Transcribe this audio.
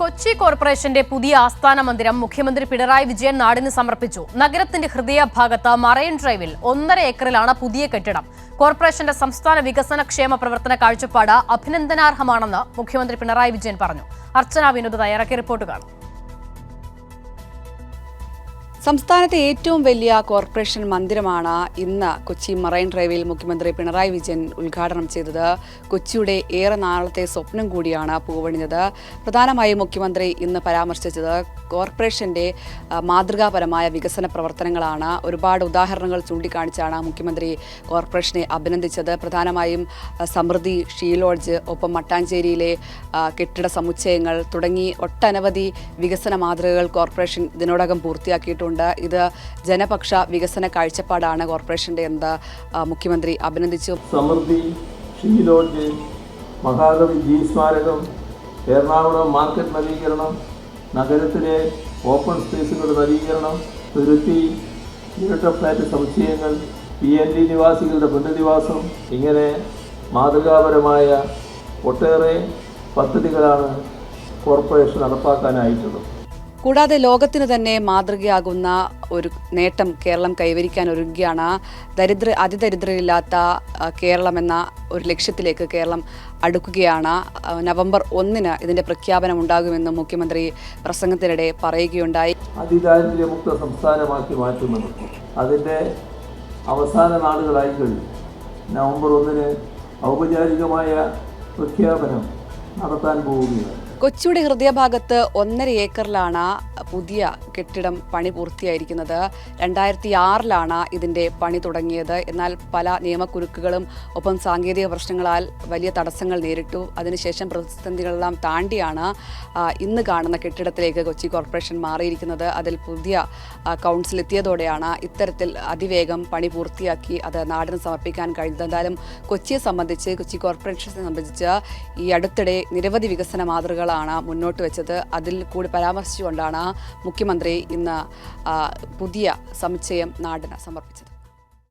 കൊച്ചി കോർപ്പറേഷന്റെ പുതിയ ആസ്ഥാന മന്ദിരം മുഖ്യമന്ത്രി പിണറായി വിജയൻ നാടിന് സമർപ്പിച്ചു. നഗരത്തിന്റെ ഹൃദയഭാഗത്ത് മറൈൻ ഡ്രൈവിൽ ഒന്നര ഏക്കറിലാണ് പുതിയ കെട്ടിടം. കോർപ്പറേഷന്റെ സംസ്ഥാന വികസന ക്ഷേമ പ്രവർത്തന കാഴ്ചപ്പാട് അഭിനന്ദനാർഹമാണെന്ന് മുഖ്യമന്ത്രി പിണറായി വിജയൻ പറഞ്ഞു. അർച്ചന വിനോദ് തയ്യാറാക്കിയ റിപ്പോർട്ട് കാണും. സംസ്ഥാനത്തെ ഏറ്റവും വലിയ കോർപ്പറേഷൻ മന്ദിരമാണ് ഇന്ന് കൊച്ചി മറൈൻ ഡ്രൈവിൽ മുഖ്യമന്ത്രി പിണറായി വിജയൻ ഉദ്ഘാടനം ചെയ്തത്. കൊച്ചിയുടെ ഏറെ നാളത്തെ സ്വപ്നം കൂടിയാണ് പൂവണിഞ്ഞത് പ്രധാനമായും മുഖ്യമന്ത്രി ഇന്ന് പരാമർശിച്ചത് കോർപ്പറേഷന്റെ ആ, മാതൃകാപരമായ വികസന പ്രവർത്തനങ്ങളാണ് ഒരുപാട് ഉദാഹരണങ്ങൾ ചൂണ്ടിക്കാണിച്ചാണ് മുഖ്യമന്ത്രി കോർപ്പറേഷനെ അഭിനന്ദിച്ചത്. പ്രധാനമായും സമൃദ്ധി ഷീലോഡ്ജ് ഒപ്പം മട്ടാഞ്ചേരിയിലെ കെട്ടിട സമുച്ചയങ്ങൾ തുടങ്ങി ഒട്ടനവധി വികസന മാതൃകകൾ കോർപ്പറേഷൻ ഇതിനോടകം പൂർത്തിയാക്കിയിട്ടുണ്ട്. ഇത് ജനപക്ഷ വികസന കാഴ്ചപ്പാടാണ് കോർപ്പറേഷന്റെ എന്ന് മുഖ്യമന്ത്രി അഭിനന്ദിച്ചു. സമൃദ്ധി ഷീലോഡ്ജ് മഹാകവി ജി സ്മാരകം എറണാകുളം മാർക്കറ്റ് നവീകരണം നഗരത്തിലെ ഓപ്പൺ സ്പേസുകളുടെ നവീകരണം തുരുത്തി ഇരട്ട ഫ്ലാറ്റ് സമുച്ചയങ്ങൾ പി എൻ ഡി നിവാസികളുടെ പുനരധിവാസം ഇങ്ങനെ മാതൃകാപരമായ ഒട്ടേറെ പദ്ധതികളാണ് കോർപ്പറേഷൻ നടപ്പാക്കാനായിട്ടുള്ളത്. കൂടാതെ ലോകത്തിന് തന്നെ മാതൃകയാകുന്ന ഒരു നേട്ടം കേരളം കൈവരിക്കാൻ ഒരുങ്ങുകയാണ്. ദരിദ്ര അതിദരിദ്രരില്ലാത്ത കേരളം എന്ന ഒരു ലക്ഷ്യത്തിലേക്ക് കേരളം അടുക്കുകയാണ്. നവംബർ ഒന്നിന് ഇതിന്റെ പ്രഖ്യാപനം ഉണ്ടാകുമെന്നും മുഖ്യമന്ത്രി പ്രസംഗത്തിനിടെ പറയുകയുണ്ടായി. അതിദാരിദ്ര്യമുക്ത സംസ്ഥാനമാക്കി മാറ്റുമെന്ന് അതിന്റെ അവസാന നാളുകളായി കഴിഞ്ഞു. നവംബർ ഒന്നിന് ഔപചാരികമായ പ്രഖ്യാപനം നടത്താൻ പോവുകയാണ് കൊച്ചിയുടെ ഹൃദയഭാഗത്ത് ഒന്നര ഏക്കറിലാണ് പുതിയ കെട്ടിടം പണി പൂർത്തിയായിരിക്കുന്നത്. രണ്ടായിരത്തി ആറിലാണ് ഇതിന്റെ പണി തുടങ്ങിയത്. എന്നാൽ പല നിയമക്കുരുക്കുകളും ഒപ്പം സാങ്കേതിക പ്രശ്നങ്ങളാൽ വലിയ തടസ്സങ്ങൾ നേരിട്ടു. അതിനുശേഷം പ്രതിസന്ധികളെല്ലാം താണ്ടിയാണ് ഇന്ന് കാണുന്ന കെട്ടിടത്തിലേക്ക് കൊച്ചി കോർപ്പറേഷൻ മാറിയിരിക്കുന്നത്. അതിൽ പുതിയ കൗൺസിൽ എത്തിയതോടെയാണ് ഇത്തരത്തിൽ അതിവേഗം പണി പൂർത്തിയാക്കി അത് നാടിന് സമർപ്പിക്കാൻ കഴിഞ്ഞത്. എന്തായാലും കൊച്ചിയെ സംബന്ധിച്ച് കൊച്ചി കോർപ്പറേഷനെ സംബന്ധിച്ച് ഈ അടുത്തിടെ നിരവധി വികസന മാതൃകകളാണ് മുന്നോട്ട് വെച്ചത്. അതിൽ കൂടി പരാമർശിച്ചുകൊണ്ടാണ് മുഖ്യമന്ത്രി ഇന്ന് പുതിയ സമുച്ചയം നാടിന് സമർപ്പിച്ചത്.